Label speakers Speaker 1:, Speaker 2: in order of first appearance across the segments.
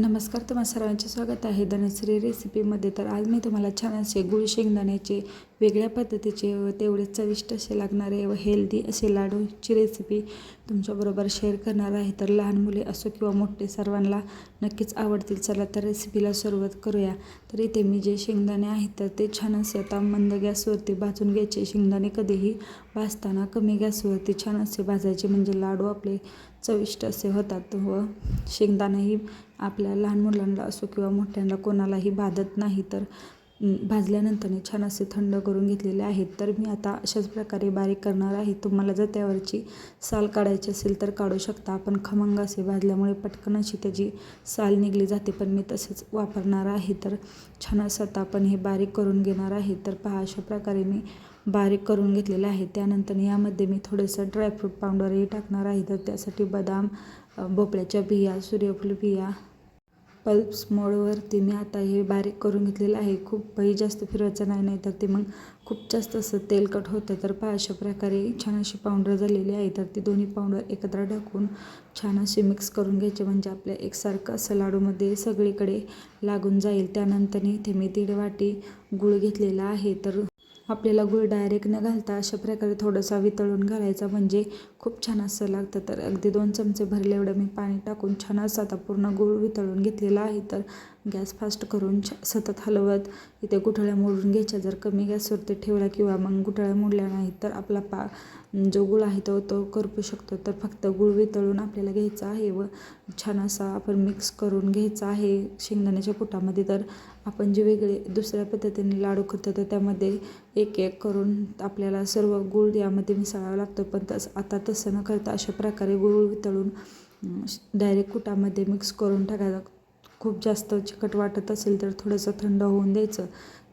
Speaker 1: नमस्कार तुम्हा सर्वांचे स्वागत आहे धनश्री रेसिपीमध्ये. तर आज मी तुम्हाला छान असे गुळ शेंगदाण्याचे वेगळ्या पद्धतीचे व तेवढे चविष्ट असे लागणारे व हेल्दी असे लाडूची रेसिपी तुमच्याबरोबर शेअर करणार आहे. तर लहान मुले असो किंवा मोठे सर्वांना नक्कीच आवडतील. चला तर रेसिपीला सुरुवात करूया. तर इथे मी जे शेंगदाणे आहेत तर ते छान असे आता मंद गॅसवरती भाजून घ्यायचे. शेंगदाणे कधीही भाजताना कमी गॅसवरती छान असे भाजायचे म्हणजे लाडू आपले चविष्ट असे होतात व शेंगदाणाही आपल्या लहान मुलांना असो किंवा मोठ्यांना कोणालाही बाधत नाही तर भाजल्यानंतरने छान असे थंड करून घेतलेले आहेत. तर मी आता अशाच प्रकारे बारीक करणार आहे. तुम्हाला जर त्यावरची साल काढायची असेल तर काढू शकता. आपण खमंग असे भाजल्यामुळे पटकन अशी त्याची साल निघली जाते पण मी तसेच वापरणार आहे. तर छान असं आता आपण हे बारीक करून घेणार आहे. तर पहा अशा प्रकारे मी बारीक करून घेतलेलं आहे. त्यानंतर यामध्ये मी थोडंसं ड्रायफ्रूट पावडरही टाकणार आहे. तर त्यासाठी बदाम भोपळ्याच्या बिया सूर्यफूल बिया पल्प्स मोडवरती मी आता हे बारीक करून घेतलेलं आहे. खूपही जास्त फिरवायचं नाही नाही तर ते मग खूप जास्त असं तेलकट होतं. तर पहा अशा प्रकारे छान अशी पावडर झालेली आहे. तर ती दोन्ही पावडर एकत्र टाकून छान अशी मिक्स करून घ्यायचे. म्हणजे आपल्या एकसारखं असं लाडूमध्ये सगळीकडे लागून जाईल. त्यानंतर इथे मी दीड वाटी गूळ घेतलेला आहे. तर आपल्याला गूळ डायरेक्ट न घालता अशा प्रकारे थोडंसा वितळून घालायचा. म्हणजे खूप छान असं लागतं. तर अगदी दोन चमचे भरले एवढं मी पाणी टाकून छान असं आता पूर्ण गूळ वितळून घेतलेला आहे. तर गॅस फास्ट करून छ सतत हलवत. इथे गुठळ्या मोडून घ्यायच्या. जर कमी गॅसवरती ठेवला किंवा मग गुठळ्या मोडल्या नाही तर आपला पा जो गुळ आहे तो तो करपू शकतो. तर फक्त गुळ वितळून आपल्याला घ्यायचा आहे व छान असा आपण मिक्स करून घ्यायचा आहे शेंगदाण्याच्या कुटामध्ये तर आपण जे वेगळे दुसऱ्या पद्धतीने लाडू करतो तर त्यामध्ये एक एक करून आपल्याला सर्व गुळ यामध्ये मिसळावा लागतो. पण तस आता तसं न करता अशा प्रकारे गूळ वितळून डायरेक्ट कुटामध्ये मिक्स करून टाकायला खूप जास्त चिकट वाटत असेल तर थोडंसं थंड होऊन द्यायचं.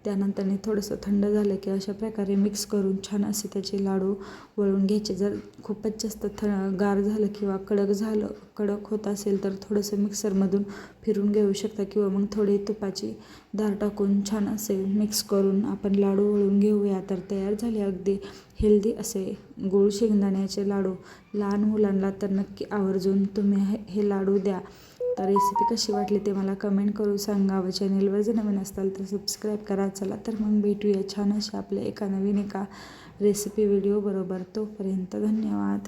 Speaker 1: त्यानंतरने थोडंसं थंड झालं की अशा प्रकारे मिक्स करून छान असे त्याचे लाडू वळून घ्यायचे. जर खूपच जास्त थ गार झालं किंवा कडक झालं कडक होत असेल तर थोडंसं मिक्सरमधून फिरून घेऊ शकता किंवा मग थोडी तुपाची धार टाकून छान असे मिक्स करून आपण लाडू वळून घेऊया. तर तयार झाले अगदी हेल्दी असे गूळ शेंगदाण्याचे लाडू. लहान मुलांना तर नक्की आवर्जून तुम्ही हे हे लाडू द्या. रेसिपी कशी वाटली ते मला कमेंट करून सांगा व चॅनेलवर जर नवीन असाल तर सबस्क्राईब करा. चला तर मग भेटूया छान अशा आपल्या एका नवीन एका रेसिपी व्हिडिओ बरोबर. तोपर्यंत धन्यवाद.